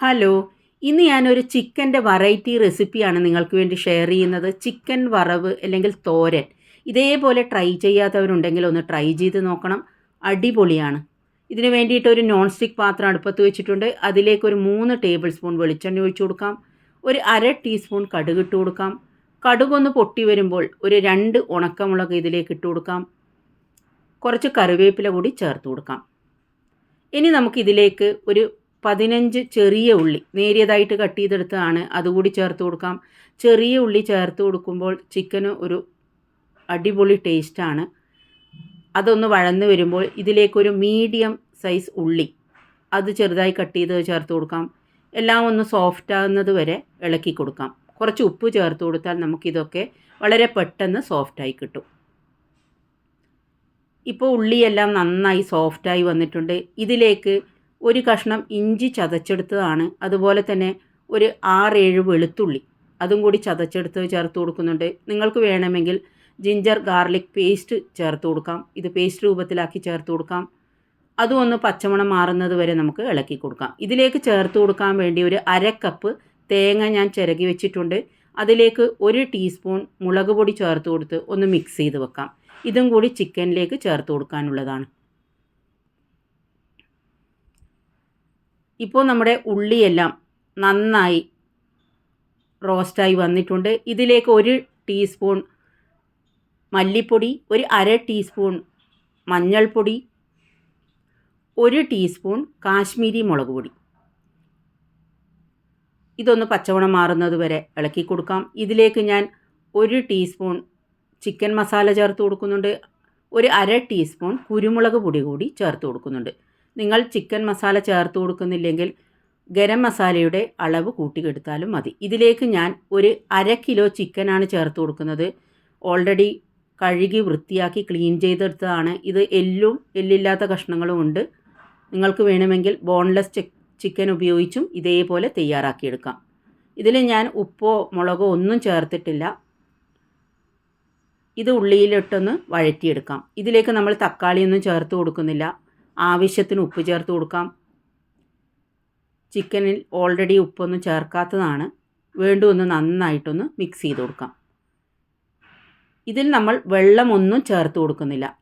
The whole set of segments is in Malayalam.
ഹലോ ഇന്ന് ഞാനൊരു ചിക്കന്റെ വെറൈറ്റി റെസിപ്പിയാണ് നിങ്ങൾക്ക് വേണ്ടി ഷെയർ ചെയ്യുന്നത്. ചിക്കൻ വറവ് അല്ലെങ്കിൽ തോരൻ. ഇതേപോലെ ട്രൈ ചെയ്യാത്തവരുണ്ടെങ്കിൽ ഒന്ന് ട്രൈ ചെയ്ത് നോക്കണം. അടിപൊളിയാണ്. ഇതിന് വേണ്ടിയിട്ട് ഒരു നോൺ സ്റ്റിക്ക് പാത്രം അടുപ്പത്ത് വെച്ചിട്ടുണ്ട്. അതിലേക്ക് ഒരു മൂന്ന് ടേബിൾ സ്പൂൺ വെളിച്ചെണ്ണ ഒഴിച്ചു കൊടുക്കാം. ഒരു അര ടീസ്പൂൺ കടുക് ഇട്ട് കൊടുക്കാം. കടുകൊന്ന് പൊട്ടി വരുമ്പോൾ ഒരു രണ്ട് ഉണക്കമുളക് ഇതിലേക്ക് ഇട്ട് കൊടുക്കാം. കുറച്ച് കറിവേപ്പില കൂടി ചേർത്ത് കൊടുക്കാം. ഇനി നമുക്കിതിലേക്ക് ഒരു പതിനഞ്ച് ചെറിയ ഉള്ളി നേരിയതായിട്ട് കട്ട് ചെയ്തെടുത്തതാണ്. അതുകൂടി ചേർത്ത് കൊടുക്കാം. ചെറിയ ഉള്ളി ചേർത്ത് കൊടുക്കുമ്പോൾ ചിക്കന് ഒരു അടിപൊളി ടേസ്റ്റാണ് അതൊന്ന് വഴന്ന് വരുമ്പോൾ ഇതിലേക്കൊരു മീഡിയം സൈസ് ഉള്ളി അത് ചെറുതായി കട്ട് ചെയ്ത് ചേർത്ത് കൊടുക്കാം. എല്ലാം ഒന്ന് സോഫ്റ്റ് ആകുന്നത് വരെ ഇളക്കി കൊടുക്കാം. കുറച്ച് ഉപ്പ് ചേർത്ത് കൊടുത്താൽ നമുക്കിതൊക്കെ വളരെ പെട്ടെന്ന് സോഫ്റ്റായി കിട്ടും. ഇപ്പോൾ ഉള്ളിയെല്ലാം നന്നായി സോഫ്റ്റായി വന്നിട്ടുണ്ട്. ഇതിലേക്ക് ഒരു കഷ്ണം ഇഞ്ചി ചതച്ചെടുത്തതാണ്. അതുപോലെ തന്നെ ഒരു ആറേഴ് വെളുത്തുള്ളി. അതും കൂടി ചതച്ചെടുത്ത് ചേർത്ത് കൊടുക്കുന്നുണ്ട്. നിങ്ങൾക്ക് വേണമെങ്കിൽ ജിഞ്ചർ ഗാർലിക് പേസ്റ്റ് ചേർത്ത് കൊടുക്കാം. ഇത് പേസ്റ്റ് രൂപത്തിലാക്കി ചേർത്ത് കൊടുക്കാം. അതും ഒന്ന് പച്ചമണം മാറുന്നത് വരെ നമുക്ക് ഇളക്കി കൊടുക്കാം. ഇതിലേക്ക് ചേർത്ത് കൊടുക്കാൻ വേണ്ടി ഒരു അര കപ്പ് തേങ്ങ ഞാൻ ചിരകി വെച്ചിട്ടുണ്ട്. അതിലേക്ക് ഒരു ടീസ്പൂൺ മുളക് പൊടി ചേർത്ത് കൊടുത്ത് ഒന്ന് മിക്സ് ചെയ്ത് വെക്കാം. ഇതും കൂടി ചിക്കനിലേക്ക് ചേർത്ത് കൊടുക്കാനുള്ളതാണ്. ഇപ്പോൾ നമ്മുടെ ഉള്ളിയെല്ലാം നന്നായി റോസ്റ്റായി വന്നിട്ടുണ്ട്. ഇതിലേക്ക് ഒരു ടീസ്പൂൺ മല്ലിപ്പൊടി ഒരു അര ടീസ്പൂൺ മഞ്ഞൾപ്പൊടി ഒരു ടീസ്പൂൺ കാശ്മീരി മുളക് പൊടി. ഇതൊന്ന് പച്ചവണം മാറുന്നത് വരെ ഇളക്കി കൊടുക്കാം. ഇതിലേക്ക് ഞാൻ ഒരു ടീസ്പൂൺ ചിക്കൻ മസാല ചേർത്ത് കൊടുക്കുന്നുണ്ട്. ഒരു അര ടീസ്പൂൺ കുരുമുളക് പൊടി കൂടി ചേർത്ത് കൊടുക്കുന്നുണ്ട്. നിങ്ങൾ ചിക്കൻ മസാല ചേർത്ത് കൊടുക്കുന്നില്ലെങ്കിൽ ഗരം മസാലയുടെ അളവ് കൂട്ടിക്കെടുത്താലും മതി. ഇതിലേക്ക് ഞാൻ ഒരു അര കിലോ ചിക്കനാണ് ചേർത്ത് കൊടുക്കുന്നത്. ഓൾറെഡി കഴുകി വൃത്തിയാക്കി ക്ലീൻ ചെയ്തെടുത്തതാണ്. ഇത് എല്ലും എല്ലില്ലാത്ത കഷ്ണങ്ങളും ഉണ്ട്. നിങ്ങൾക്ക് വേണമെങ്കിൽ ബോൺലെസ് ചിക്കൻ ഉപയോഗിച്ചും ഇതേപോലെ തയ്യാറാക്കിയെടുക്കാം. ഇതിൽ ഞാൻ ഉപ്പോ മുളകോ ഒന്നും ചേർത്തിട്ടില്ല. ഇത് ഉള്ളിയിലിട്ടൊന്ന് വഴറ്റിയെടുക്കാം. ഇതിലേക്ക് നമ്മൾ തക്കാളിയൊന്നും ചേർത്ത് കൊടുക്കുന്നില്ല. ആവശ്യത്തിന് ഉപ്പ് ചേർത്ത് കൊടുക്കാം. ചിക്കനിൽ ഓൾറെഡി ഉപ്പൊന്നും ചേർക്കാത്തതാണ്. വീണ്ടും ഒന്ന് നന്നായിട്ടൊന്ന് മിക്സ് ചെയ്ത് കൊടുക്കാം. ഇതിൽ നമ്മൾ വെള്ളമൊന്നും ചേർത്ത് കൊടുക്കുന്നില്ല.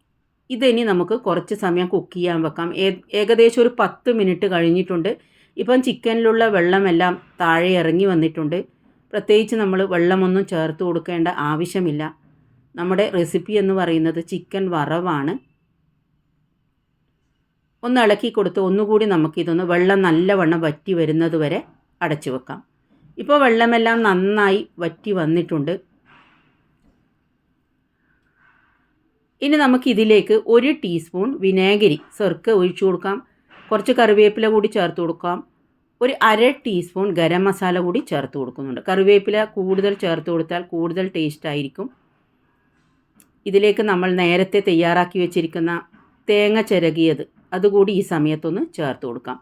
ഇതിനി നമുക്ക് കുറച്ച് സമയം കുക്ക് ചെയ്യാൻ വെക്കാം. ഏകദേശം ഒരു പത്ത് മിനിറ്റ് കഴിഞ്ഞിട്ടുണ്ട്. ഇപ്പം ചിക്കനിലുള്ള വെള്ളമെല്ലാം താഴെ ഇറങ്ങി വന്നിട്ടുണ്ട്. പ്രത്യേകിച്ച് നമ്മൾ വെള്ളമൊന്നും ചേർത്ത് കൊടുക്കേണ്ട ആവശ്യമില്ല. നമ്മുടെ റെസിപ്പി എന്ന് പറയുന്നത് ചിക്കൻ വറവാണ്. ഒന്ന് ഇളക്കി കൊടുത്ത് ഒന്നുകൂടി നമുക്കിതൊന്ന് വെള്ളം നല്ലവണ്ണം വറ്റി വരുന്നത് വരെ അടച്ചു വെക്കാം. ഇപ്പോൾ വെള്ളമെല്ലാം നന്നായി വറ്റി വന്നിട്ടുണ്ട്. ഇനി നമുക്കിതിലേക്ക് ഒരു ടീസ്പൂൺ വിനാഗിരി സെർക്ക് ഒഴിച്ചു കൊടുക്കാം. കുറച്ച് കറിവേപ്പില കൂടി ചേർത്ത് കൊടുക്കാം. ഒരു അര ടീസ്പൂൺ ഗരം മസാല കൂടി ചേർത്ത് കൊടുക്കുന്നുണ്ട്. കറിവേപ്പില കൂടുതൽ ചേർത്ത് കൊടുത്താൽ കൂടുതൽ ടേസ്റ്റ് ആയിരിക്കും. ഇതിലേക്ക് നമ്മൾ നേരത്തെ തയ്യാറാക്കി വെച്ചിരിക്കുന്ന തേങ്ങ ചിരകിയത് അതുകൂടി ഈ സമയത്തൊന്ന് ചേർത്ത് കൊടുക്കാം.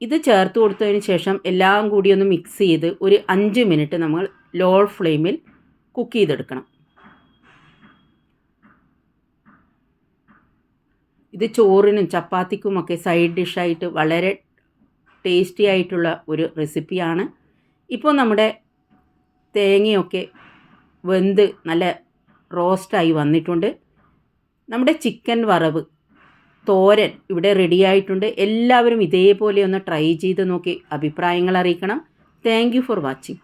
ഇത് ചേർത്ത് കൊടുത്തതിന് ശേഷം എല്ലാം കൂടി ഒന്ന് മിക്സ് ചെയ്ത് ഒരു അഞ്ച് മിനിറ്റ് നമ്മൾ ലോ ഫ്ലെയിമിൽ കുക്ക് ചെയ്തെടുക്കണം. ഇത് ചോറിനും ചപ്പാത്തിക്കുമൊക്കെ സൈഡ് ഡിഷായിട്ട് വളരെ ടേസ്റ്റി ആയിട്ടുള്ള ഒരു റെസിപ്പിയാണ് ഇപ്പോൾ നമ്മുടെ തേങ്ങയൊക്കെ വെന്ത് നല്ല റോസ്റ്റായി വന്നിട്ടുണ്ട്. നമ്മുടെ ചിക്കൻ വറവ് തോരൻ ഇവിടെ റെഡി ആയിട്ടുണ്ട്. എല്ലാവരും ഇതേപോലെ ഒന്ന് ട്രൈ ചെയ്ത് നോക്കി അഭിപ്രായങ്ങൾ അറിയിക്കണം. Thank for watching